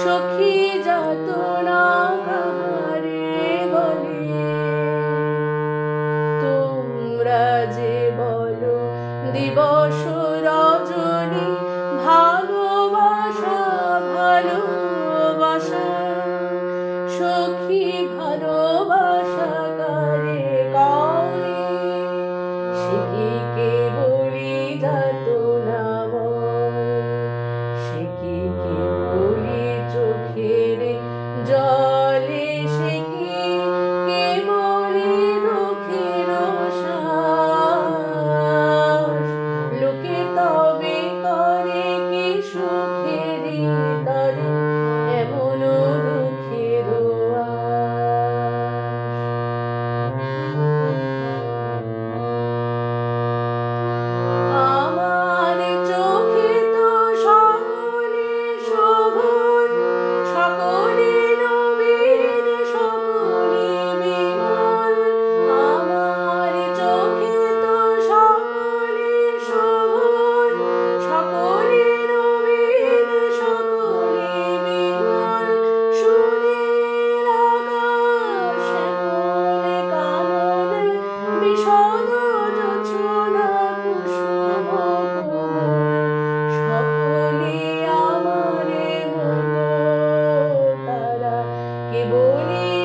সখী যত না কাহারে বলে তোমরা যে বলো দিবস boleh